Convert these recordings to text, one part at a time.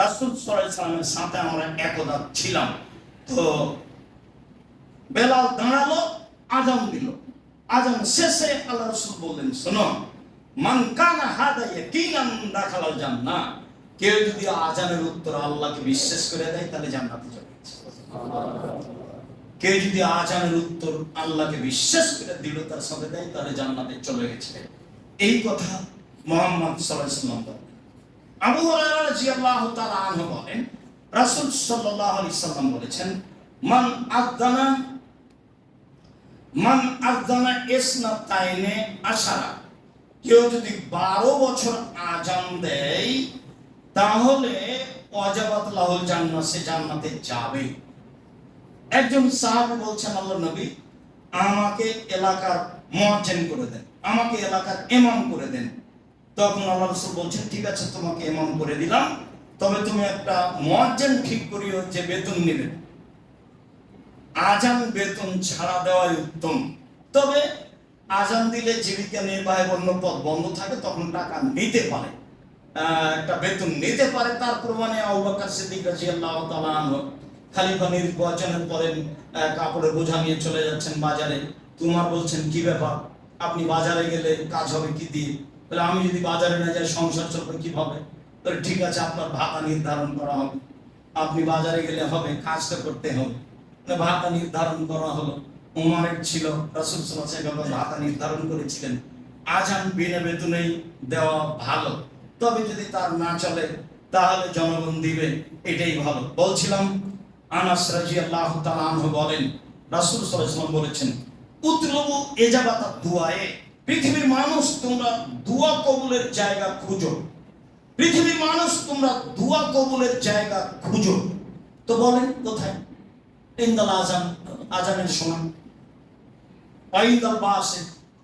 রাসুল সাল্লামের সাথে আমরা একদা ছিলাম। তো বেলাল দাঁড়াল, আজান দিল। আজান শেষে আল্লাহ রসুল বললেন, শোনো, মান কানা হাদা ইয়াকিনান দাখালাল জান্নাহ। কেউ যদি আজানের উত্তর আল্লাহকে বিশ্বাস করে দেয়, তাহলে জান্নাতে যাবে কেউ যদি আজানের উত্তর আল্লাহকে বিশ্বাস করে দৃঢ়তার সাথে দেয়, তাহলে জান্নাতে চলে গেছে। এই কথা মোহাম্মদ ওয়াসাল্লাম বলেন। আবু হুরায়রা রাদিয়াল্লাহু তাআলা আনহু বলেন, রাসূল সাল্লাল্লাহু আলাইহি সাল্লাম বলেছেন, মান আযানা মান আযানা ইসনাতাইনে আশারা, কেউ যদি বারো বছর আজান দেয়, তাহলে অজাবাত লাহুল জান্নাত সে জান্নাতে যাবে। একজন সাহাবী বলছেন আল্লাহ নবী, আমাকে এলাকার মুয়াজ্জিন করে দেন, আমাকে এলাকার ইমাম করে দেন। তখন আল্লাহ রাসূল বলছেন ঠিক আছে তোমাকে এমন করে দিলাম। তবে তুমি একটা মুয়াজ্জিন ঠিক করিও যে বেতন নেবে। আজান বেতন ছাড়া দেওয়াই উত্তম। তবে আজান দিলে জীবিকা নির্বাহের অন্য পথ বন্ধ থাকে তখন টাকা নিতে পারে। একটা বেতন নিতে পারে তার প্রমাণে আবু সিদ্দিক রাদিয়াল্লাহু তাআলা আনহু খালিফা নির্বাচনের পরে আহ, কাপড়ের বোঝা নিয়ে চলে যাচ্ছেন বাজারে। তোমার বলছেন কি ব্যাপার? আপনি বাজারে গেলে কাজ হবে কি দিয়ে? তাহলে আমি যদি বাজারে না যাই, সংসার চলবে কীভাবে? তাহলে ঠিক আছে, আপনার ভাতা নির্ধারণ করা হবে। আপনি বাজারে গেলে হবে, কাজটা করতে হবে। ভাতা নির্ধারণ করা হলো। উমারের ছিল, রাসূল সাল্লাল্লাহু ভাতা নির্ধারণ করেছিলেন। আজান বিনা বেতনেই দেওয়া ভালো। তবে যদি তার না চলে, তাহলে জনগণ দিবে, এটাই ভালো। বলছিলাম, আনাস তাআলা আনহু বলেন, রাসূল ওয়াসাল্লাম বলেছেন, উতলবু এজাবাতা দুআয়ে পৃথিবীর মানুষ, তোমরা দোয়া কবুলের জায়গা খুঁজো। পৃথিবীর মানুষ, তোমরা দোয়া কবুলের জায়গা খুঁজো। তো বলেন, কোথায়? ইন্দাল আজান, আজানের সময়। আইন্দাল বাসে,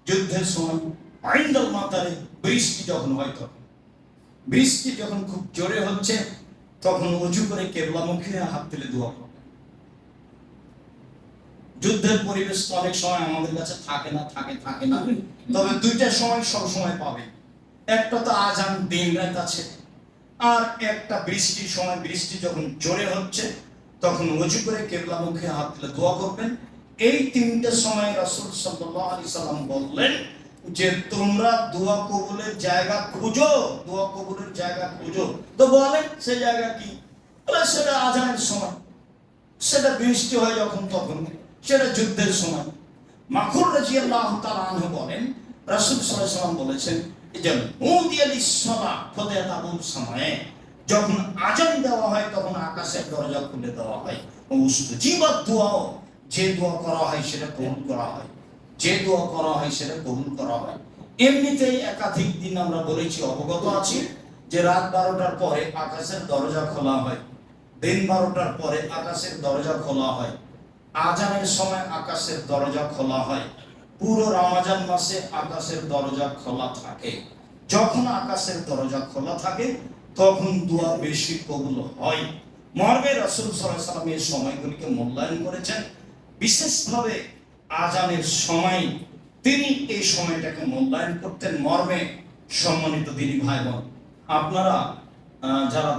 যুদ্ধের সময়। আইন্দাল মাতারে বৃষ্টি যখন হয় তখন। বৃষ্টি যখন খুব জোরে হচ্ছে, তখন উঁচু করে কেবলামুখী হাত তুলে দোয়া করবে। যুদ্ধের পরিবেশ তো অনেক সময় আমাদের কাছে থাকে না, থাকে থাকে না। তবে দুইটা সময় সব সময় পাবে। একটা তো আজান দিন রাত আছে, আর একটা বৃষ্টির সময় বৃষ্টি যখন জোরে হচ্ছে, তখন উঁচু করে কেবলা মুখে হাত তুলে দোয়া করবেন। এই তিনটে সময় রাসূল আলাইহি সাল্লাম বললেন যে, তোমরা দোয়া কবুলের জায়গা খুঁজো, দোয়া কবুলের জায়গা খুঁজো। তো বলেন, সে জায়গা কি? সেটা আজানের সময়। সেটা বৃষ্টি হয় যখন, তখন। সেটা যুদ্ধের সময়। মাখুর রাজিয়াল্লাহু তাআলা আনহু বলেন, রাসূল সাল্লাম বলেছেন যে মুদিয়াল ইসসালা ফদায়াত আবুল সময়ে যখন আজান দেওয়া হয়, তখন আকাশের দরজা খুলে দেওয়া হয় জীবত দোয়াও, যে দোয়া করা হয় সেটা কবুল করা হয়। যে দোয়া করা হয় সেটা কবুল করা হয়। এমনিতেই একাধিক দিন আমরা বলেছি, অবগত আছি যে রাত বারোটার পরে আকাশের দরজা খোলা হয়, দিন বারোটার পরে আকাশের দরজা খোলা হয়। আজানের সময় আকাশের দরজা খোলা হয়। পুরো রমাজান মাসে আকাশের দরজা খোলা থাকে। যখন আকাশের দরজা খোলা থাকে, তখন দোয়া বেশি কবুল হয়। মর্মে রসুল সাল্লাম এই সময়গুলিকে মূল্যায়ন করেছেন। বিশেষভাবে আজানের সময় তিনি এই সময়টাকে মূল্যায়ন করতেন মর্মে সম্মানিত দিনী ভাই বোন আপনারা যারা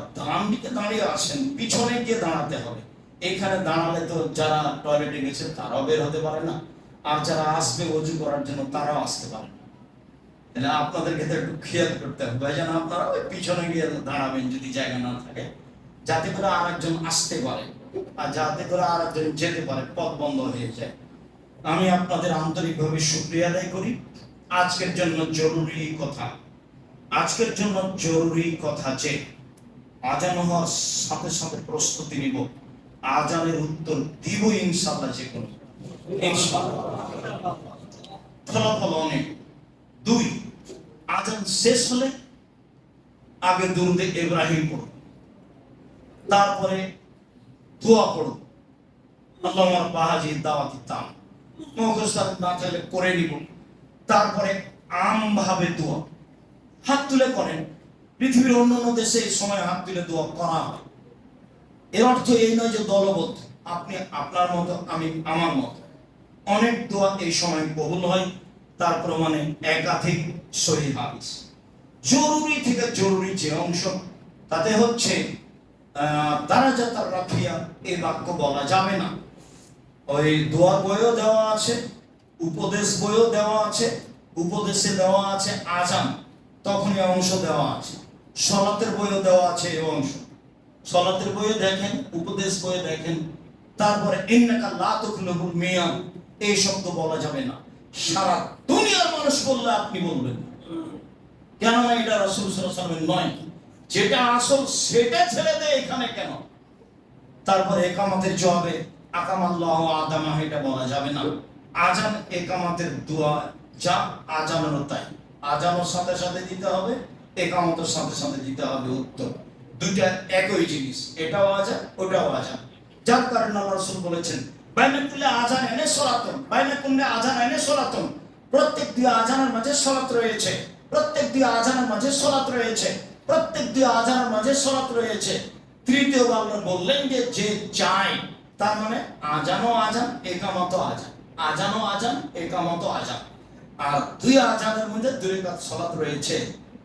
দিকে দাঁড়িয়ে আছেন, পিছনে গিয়ে দাঁড়াতে হবে। এখানে দাঁড়ালে তো যারা টয়লেটে গেছে তারাও বের হতে পারে না। আর যারা আসবে অজু করার জন্য তারাও আসতে পারে না। তাহলে আপনাদেরকে তো একটু খেয়াল করতে হবে। ভাইজান, আপনারা ওই পিছনে গিয়ে দাঁড়াবেন যদি জায়গা না থাকে। যাতে করে আরেকজন আসতে পারে। আর যাতে করে আরেকজন যেতে পারে, পথ বন্ধ হয়ে যায়। আমি আপনাদের আন্তরিকভাবে শুক্রিয়া আদায় করি। আজকের জন্য জরুরি কথা। আজকের জন্য জরুরি কথা যে, আজান হওয়ার সাথে সাথে প্রস্তুতি নিব। আজানের উত্তর দিব ইনশাল্লাহ যে কোনো ফলাফল অনেক। দুই, আজান শেষ হলে আগে দুরুদে ইব্রাহিম পড়ো তারপরে দোয়া পড়ো আল্লাহ আমার বাহাজি দাওয়াতি তাম মুখস্থ না চাইলে করে নিব। তারপরে আম ভাবে দোয়া। হাত তুলে করেন। পৃথিবীর অন্যান্য দেশে এই সময় হাত তুলে দোয়া করা হয়। এর অর্থ এই নয় যে দলবদ্ধ। আপনি আপনার মতো, আমি আমার মতো। অনেক দোয়া এই সময় কবুল হয়, তার প্রমাণে একাধিক সহি হাদিস। জরুরি থেকে জরুরি যে অংশ, তাতে হচ্ছে দারাজাতার রাখিয়া এই বাক্য বলা যাবে না। ওই দোয়া বইও দেওয়া আছে, উপদেশ বইও দেওয়া আছে, উপদেশে দেওয়া আছে আজান তখন এই অংশ দেওয়া আছে। সলাতের বইও দেওয়া আছে এই অংশ। সলাতের বইয়ে দেখেন, উপদেশ বইয়ে দেখেন। তারপরে ইন্নাকা লা তুখলুল মিয়ান এই শব্দ বলা যাবে না। সারা দুনিয়ার মানুষ বললে আপনি বলবেন। কেননা এটা রাসূল সাল্লাল্লাহু আলাইহি নয়? যেটা আসল, সেটা ছেড়ে দেয় এখানে কেন? তারপরে একামতের জবাবে, আকামাল্লাহ আদামা, এটা বলা যাবে না। আজান একামতের দোয়া, যা আজানেরও তাই। আজানোর সাথে সাথে দিতে হবে, একামতের সাথে সাথে দিতে হবে উত্তর। দুইটা একই জিনিস। এটাও আজান ওটাও আজান যার কারণে আল্লাহ রাসূল বলেছেন বাইনা কুল্লে আজান এনে সলাতন বাইনা কুল্লে আজান এনে সলাতন। প্রত্যেক দুই আজানের মাঝে সলাত রয়েছে। প্রত্যেক দুই আজানের মাঝে সলাত রয়েছে। প্রত্যেক দুই আজানের মাঝে সলাত রয়েছে। তৃতীয় আল্লাহ বললেন যে যে চায়, তার মানে আজানও আজান একামত আজান আজানও আজান একামত আজান আর দুই আজানের মধ্যে দুই রাকাত সলাত রয়েছে।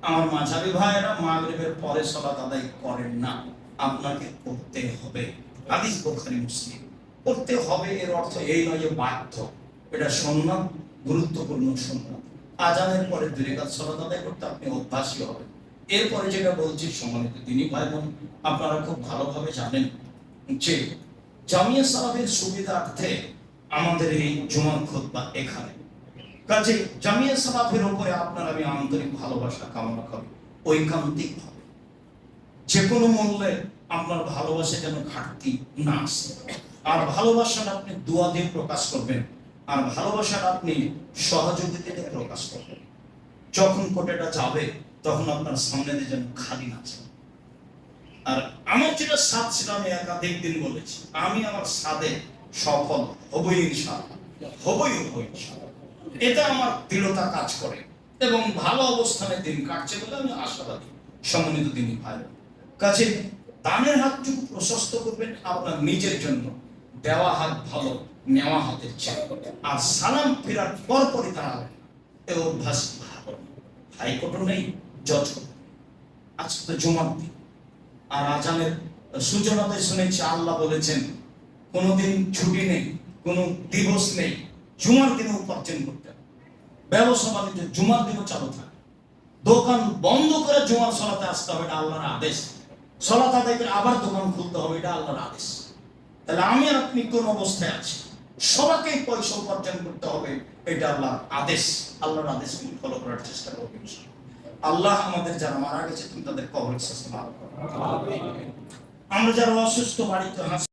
আমার মাঝাবি ভাইয়েরা মাগরিবের পরে সলাত আদায় করেন না। আপনাকে করতে হবে। হাদিস বুখারী, মুসলিম। করতে হবে এর অর্থ এই নয় যে বাধ্য। এটা সুন্নাত, গুরুত্বপূর্ণ সুন্নাত। আজানের পরে দুই রাকাত সলাত আদায় করতে আপনি অভ্যাসী হবেন। এরপরে যেটা বলছি, সম্মানিত তিনি ভাই বোন আপনারা খুব ভালোভাবে জানেন যে জামিয়া সাহাবের সুবিধার্থে আমাদের এই জুমার খুতবা এখানে। কাজে জামিয়া সালাফের উপরে আপনার আমি আন্তরিক ভালোবাসা কামনা করি। ঐকান্তিক ভাবে। যে কোনো মূল্যে আপনার ভালোবাসা যেন ঘাটতি না আসে। আর ভালোবাসাটা আপনি দোয়া দিয়ে প্রকাশ করবেন। আর ভালোবাসাটা আপনি সহযোগিতা দিয়ে প্রকাশ করবেন। যখন কোটেটা যাবে, তখন আপনার সামনে দিয়ে যেন খালি না যায়। আর আমার যেটা সাদ ছিল আমি একাধিক দিন বলেছি। আমি আমার সাদে সফল হবই ইনশাআল্লাহ। হবই হবই ইনশাআল্লাহ। এটা আমার দৃঢ়তা কাজ করে এবং ভালো অবস্থানে দিন কাটছে বলে আমি আশাবাদী, সম্মানিত দিনই ভাই। কাছে দানের হাতটুকু প্রশস্ত করবেন, আপনার নিজের জন্য দেওয়া হাত ভালো, নেওয়া হাতের চেয়ে। আর সালাম ফেরার পরপরই দাঁড়াবেন এ অভ্যাস ভালো। হাইকোর্টও নেই, জজ আজকে তো জমার দিন। আর আজানের সূচনাতে শুনেছি, আল্লাহ বলেছেন, কোনোদিন ছুটি নেই, কোনো দিবস নেই, জুমার দিনে উপার্জন করতে। ব্যবসা বাণিজ্য জুমার দিনও চালু থাকে। দোকান বন্ধ করে জুমার সলাতে আসতে হবে এটা আল্লাহর আদেশ। সলাত আদায় করে আবার দোকান খুলতে হবে এটা আল্লাহর আদেশ। তাহলে আমি আর আপনি কোন অবস্থায় আছি? সবাইকেই পয়সা উপার্জন করতে হবে এটা আল্লাহর আদেশ। আল্লাহর আদেশ ফলো করার চেষ্টা করবেন আল্লাহ আমাদের যারা মারা গেছে তুমি তাদের কবর শাস্তি মাফ করো। আমরা যারা অসুস্থ বাড়িতে